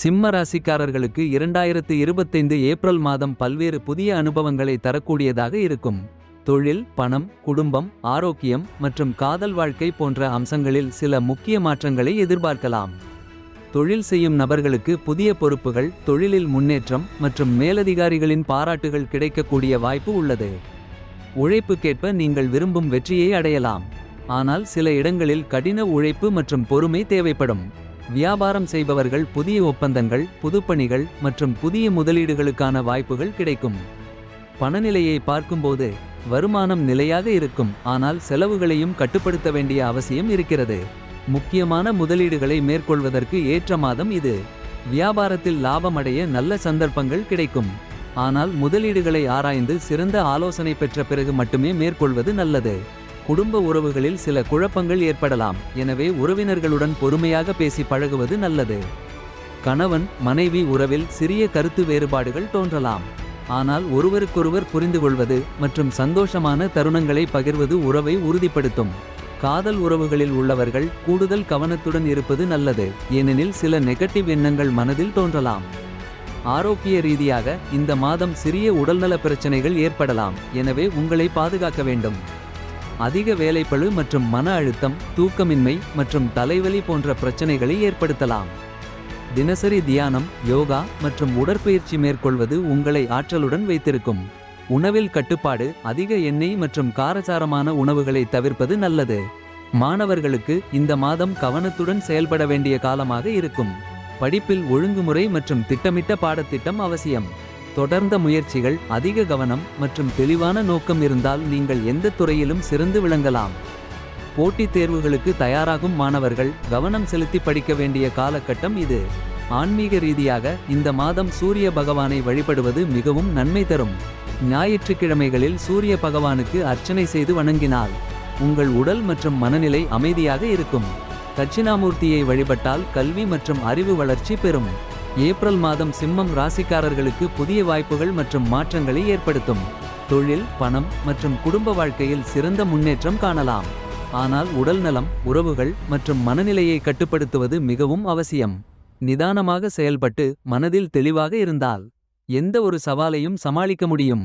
சிம்ம ராசிக்காரர்களுக்கு இரண்டாயிரத்து இருபத்தைந்து ஏப்ரல் மாதம் பல்வேறு புதிய அனுபவங்களை தரக்கூடியதாக இருக்கும். தொழில் பணம் குடும்பம் ஆரோக்கியம் மற்றும் காதல் வாழ்க்கை போன்ற அம்சங்களில் சில முக்கிய மாற்றங்களை எதிர்பார்க்கலாம். தொழில் செய்யும் நபர்களுக்கு புதிய பொறுப்புகள் தொழிலில் முன்னேற்றம் மற்றும் மேலதிகாரிகளின் பாராட்டுகள் கிடைக்கக்கூடிய வாய்ப்பு உள்ளது. உழைப்புக்கேற்ப நீங்கள் விரும்பும் வெற்றியை அடையலாம். ஆனால் சில இடங்களில் கடின உழைப்பு மற்றும் பொறுமை தேவைப்படும். வியாபாரம் செய்பவர்கள் புதிய ஒப்பந்தங்கள் புதுப்பணிகள் மற்றும் புதிய முதலீடுகளுக்கான வாய்ப்புகள் கிடைக்கும். பணநிலையை பார்க்கும்போது வருமானம் நிலையாக இருக்கும் ஆனால் செலவுகளையும் கட்டுப்படுத்த வேண்டிய அவசியம் இருக்கிறது. முக்கியமான முதலீடுகளை மேற்கொள்வதற்கு ஏற்ற மாதம் இது. வியாபாரத்தில் லாபமடைய நல்ல சந்தர்ப்பங்கள் கிடைக்கும். ஆனால் முதலீடுகளை ஆராய்ந்து சிறந்த ஆலோசனை பெற்ற பிறகு மட்டுமே மேற்கொள்வது நல்லது. குடும்ப உறவுகளில் சில குழப்பங்கள் ஏற்படலாம். எனவே உறவினர்களுடன் பொறுமையாக பேசி பழகுவது நல்லது. கணவன் மனைவி உறவில் சிறிய கருத்து வேறுபாடுகள் தோன்றலாம். ஆனால் ஒருவருக்கொருவர் புரிந்துகொள்வது மற்றும் சந்தோஷமான தருணங்களை பகிர்வது உறவை உறுதிப்படுத்தும். காதல் உறவுகளில் உள்ளவர்கள் கூடுதல் கவனத்துடன் இருப்பது நல்லது. ஏனெனில் சில நெகட்டிவ் எண்ணங்கள் மனதில் தோன்றலாம். ஆரோக்கிய ரீதியாக இந்த மாதம் சிறிய உடல்நல பிரச்சனைகள் ஏற்படலாம். எனவே உங்களை பாதுகாக்க வேண்டும். அதிக வேலைப்பளு மற்றும் மன அழுத்தம் தூக்கமின்மை மற்றும் தலைவலி போன்ற பிரச்சனைகளை ஏற்படுத்தலாம். தினசரி தியானம் யோகா மற்றும் உடற்பயிற்சி மேற்கொள்வது உங்களை ஆற்றலுடன் வைத்திருக்கும். உணவில் கட்டுப்பாடு அதிக எண்ணெய் மற்றும் காரசாரமான உணவுகளை தவிர்ப்பது நல்லது. மாணவர்களுக்கு இந்த மாதம் கவனத்துடன் செயல்பட வேண்டிய காலமாக இருக்கும். படிப்பில் ஒழுங்குமுறை மற்றும் திட்டமிட்ட பாடத்திட்டம் அவசியம். தொடர்ந்த முயற்சிகள் அதிக கவனம் மற்றும் தெளிவான நோக்கம் இருந்தால் நீங்கள் எந்த துறையிலும் சிறந்து விளங்கலாம். போட்டித் தேர்வுகளுக்கு தயாராகும் மாணவர்கள் கவனம் செலுத்தி படிக்க வேண்டிய காலகட்டம் இது. ஆன்மீக ரீதியாக இந்த மாதம் சூரிய பகவானை வழிபடுவது மிகவும் நன்மை தரும். ஞாயிற்றுக்கிழமைகளில் சூரிய பகவானுக்கு அர்ச்சனை செய்து வணங்கினால் உங்கள் உடல் மற்றும் மனநிலை அமைதியாக இருக்கும். தட்சிணாமூர்த்தியை வழிபட்டால் கல்வி மற்றும் அறிவு வளர்ச்சி பெறும். ஏப்ரல் மாதம் சிம்மம் ராசிக்காரர்களுக்கு புதிய வாய்ப்புகள் மற்றும் மாற்றங்களை ஏற்படுத்தும். தொழில் பணம் மற்றும் குடும்ப வாழ்க்கையில் சிறந்த முன்னேற்றம் காணலாம். ஆனால் உடல்நலம் உறவுகள் மற்றும் மனநிலையை கட்டுப்படுத்துவது மிகவும் அவசியம். நிதானமாக செயல்பட்டு மனதில் தெளிவாக இருந்தால் எந்த ஒரு சவாலையும் சமாளிக்க முடியும்.